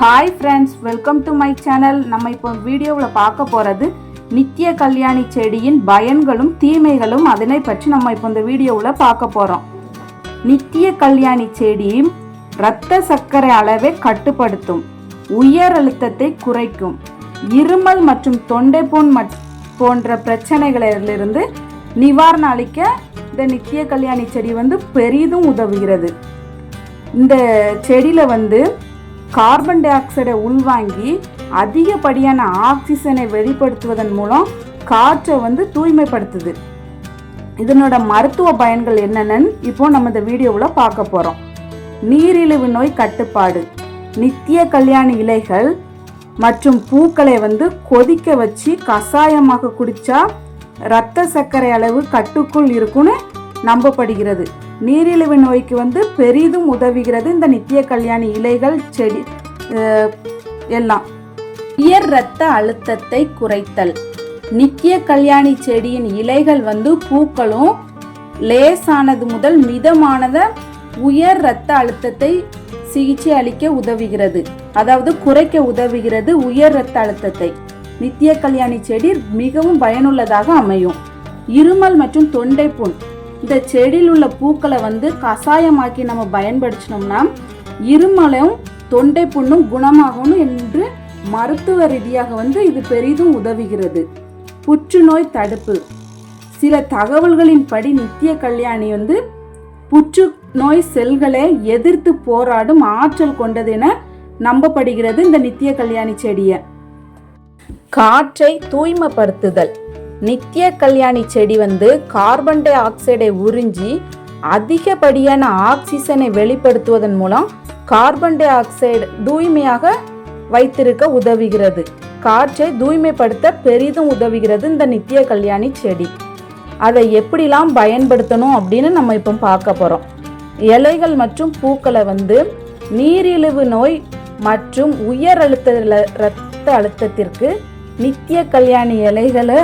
Hi friends welcome to my channel நம்ம இப்போ வீடியோவில் பார்க்க போகிறது நித்திய கல்யாணி செடியின் பயன்களும் தீமைகளும் அதனை பற்றி நம்ம இப்போ இந்த வீடியோவில் பார்க்க போகிறோம் நித்திய கல்யாணி செடி இரத்த சர்க்கரை அளவை கட்டுப்படுத்தும் உயர் அழுத்தத்தை குறைக்கும் இருமல் மற்றும் தொண்டைப்புண் மட் போன்ற பிரச்சனைகளிலிருந்து நிவாரணம் அளிக்க இந்த நித்திய கல்யாணி செடி வந்து பெரிதும் உதவுகிறது. இந்த செடியில் வந்து கார்பன் டை ஆக்சைடை உள்வாங்கி அதிகப்படியான ஆக்சிஜனை வெளிப்படுத்துவதன் மூலம் காற்றை வந்து தூய்மைப்படுத்துது. இதனோட மருத்துவ பயன்கள் என்னென்னு இப்போ நம்ம இந்த வீடியோவில் பார்க்க போகிறோம் நீரிழிவு நோய் கட்டுப்பாடு நித்திய கல்யாணி இலைகள் மற்றும் பூக்களை வந்து கொதிக்க வச்சு கஷாயமாக குடித்தா இரத்த சர்க்கரை அளவு கட்டுக்குள் இருக்கும்னு நம்பப்படுகிறது. நீரிழிவு நோய்க்கு வந்து பெரிதும் உதவுகிறது. இந்த நித்திய கல்யாணி இலைகள் செடி எல்லாம். உயர் இரத்த அழுத்தத்தை குறைத்தல். நித்திய கல்யாணி செடியின் இலைகள் வந்து பூக்களும் லேசானது முதல் மிதமானத உயர் இரத்த அழுத்தத்தை சிகிச்சை அளிக்க உதவுகிறது. அதாவது குறைக்க உதவுகிறது உயர் இரத்த அழுத்தத்தை. நித்திய கல்யாணி செடி மிகவும் பயனுள்ளதாக அமையும். இருமல் மற்றும் தொண்டை புண். இந்த செடியில் உள்ள பூக்களை வந்து கஷாயமாக்கி நம்ம பயன்படுத்தினோம்னா இருமலும் தொண்டை புண்ணும் குணமாகும் என்று மருத்துவ ரீதியாக வந்து இது பெரிதும் உதவுகிறது. புற்றுநோய் தடுப்பு. சில தகவல்களின்படி நித்திய கல்யாணி வந்து புற்றுநோய் செல்களை எதிர்த்து போராடும் ஆற்றல் கொண்டது என நம்பப்படுகிறது இந்த நித்திய கல்யாணி செடியை. காற்றை தூய்மைப்படுத்துதல். நித்திய கல்யாணி செடி வந்து கார்பன் டை ஆக்சைடை உறிஞ்சி அதிகப்படியான ஆக்சிஜனை வெளிப்படுத்துவதன் மூலம் கார்பன் டை ஆக்சைடு தூய்மையாக வைத்திருக்க உதவுகிறது. காற்றை தூய்மைப்படுத்த பெரிதும் உதவுகிறது இந்த நித்திய கல்யாணி செடி. அதை எப்படிலாம் பயன்படுத்தணும் அப்படின்னு நம்ம இப்போ பார்க்க போகிறோம் இலைகள் மற்றும் பூக்களை வந்து நீரிழிவு நோய் மற்றும் உயர் அழுத்த இரத்த அழுத்தத்திற்கு நித்திய கல்யாணி இலைகளை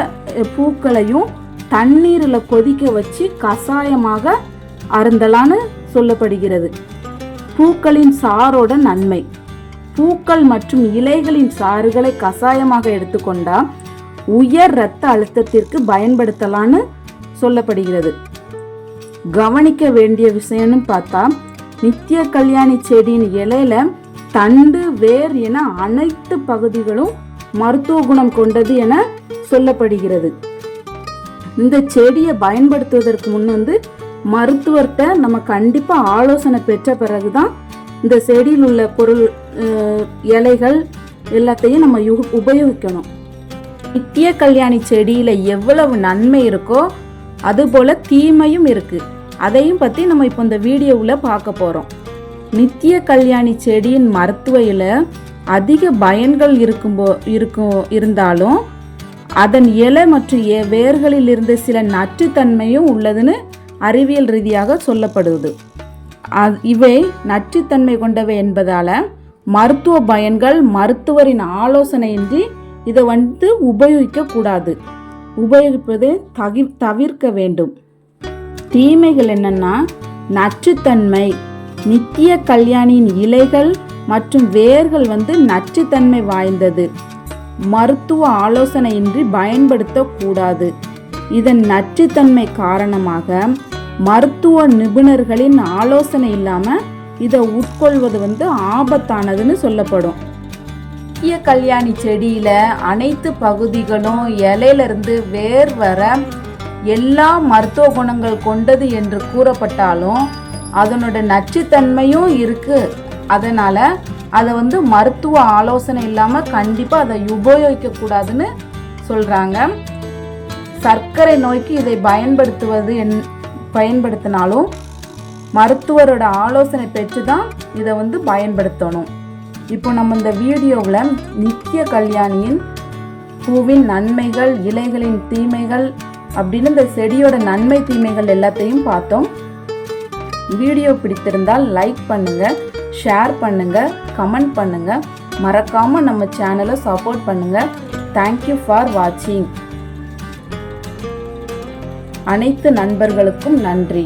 பூக்களையும் தண்ணீரில் கொதிக்க வச்சு கஷாயமாக அருந்தலான்னு சொல்லப்படுகிறது. பூக்களின் சாரோட நன்மை. பூக்கள் மற்றும் இலைகளின் சாறுகளை கஷாயமாக எடுத்துக்கொண்டா உயர் இரத்த அழுத்தத்திற்கு பயன்படுத்தலான்னு சொல்லப்படுகிறது. கவனிக்க வேண்டிய விஷயம்னு பார்த்தா நித்திய கல்யாணி செடியின் இலையில தண்டு வேர் என அனைத்து பகுதிகளும் மருத்துவ குணம் கொண்டது என சொல்லப்படுகிறது. இந்த செடியை பயன்படுத்துவதற்கு முன் வந்து மருத்துவர்கிட்ட நம்ம கண்டிப்பா ஆலோசனை பெற்ற பிறகுதான் இந்த செடியில் உள்ள பொருள் இலைகள் எல்லாத்தையும் நம்ம யு- உபயோகிக்கணும். நித்திய கல்யாணி செடியில எவ்வளவு நன்மை இருக்கோ அதுபோல தீமையும் இருக்கு. அதையும் பத்தி நம்ம இப்போ இந்த வீடியோவில் பார்க்க போறோம். நித்திய கல்யாணி செடியின் மருத்துவ இலை அதிக பயன்கள் இருக்கும்போ இருக்கும் இருந்தாலும் அதன் இலை மற்றும் வேர்களில் இருந்து சில நச்சுத்தன்மையும் உள்ளதுன்னு அறிவியல் ரீதியாக சொல்லப்படுது. அது- இவை நச்சுத்தன்மை கொண்டவை என்பதால் மருத்துவ பயன்கள் மருத்துவரின் ஆலோசனையின்றி இதை வந்து உபயோகிக்கக்கூடாது. உபயோகிப்பது தகி தவிர்க்க வேண்டும். தீமைகள் என்னென்னா நச்சுத்தன்மை நித்திய கல்யாணியின் இலைகள் மற்றும் வேர்கள் வந்து நச்சுத்தன்மை வாய்ந்தது. மருத்துவ ஆலோசனையின்றி பயன்படுத்தக்கூடாது. இதன் நச்சுத்தன்மை காரணமாக மருத்துவ நிபுணர்களின் ஆலோசனை இல்லாம இதை உட்கொள்வது வந்து ஆபத்தானதுன்னு சொல்லப்படும். முக்கிய கல்யாணி செடியில அனைத்து பகுதிகளும் இலையில இருந்து வேர் வர எல்லா மருத்துவ குணங்கள் கொண்டது என்று கூறப்பட்டாலும் அதனோட நச்சுத்தன்மையும் இருக்கு. அதனால அதை வந்து மருத்துவ ஆலோசனை இல்லாமல் கண்டிப்பாக அதை உபயோகிக்க கூடாதுன்னு சர்க்கரை நோய்க்கு இதை பயன்படுத்துவது என் பயன்படுத்தினாலும் மருத்துவரோட ஆலோசனை பெற்று தான் இதை வந்து பயன்படுத்தணும். இப்போ நம்ம இந்த வீடியோவில் நித்திய கல்யாணியின் பூவின் நன்மைகள் இலைகளின் தீமைகள் அப்படின்னு இந்த செடியோட நன்மை தீமைகள் எல்லாத்தையும் பார்த்தோம். வீடியோ பிடித்திருந்தால் லைக் பண்ணுங்கள் ஷேர் பண்ணுங்கள் கமெண்ட் பண்ணுங்கள் மறக்காமல் நம்ம சேனலை சப்போர்ட் பண்ணுங்கள் தேங்க்யூ ஃபார் வாட்சிங் அனைத்து நண்பர்களுக்கும் நன்றி.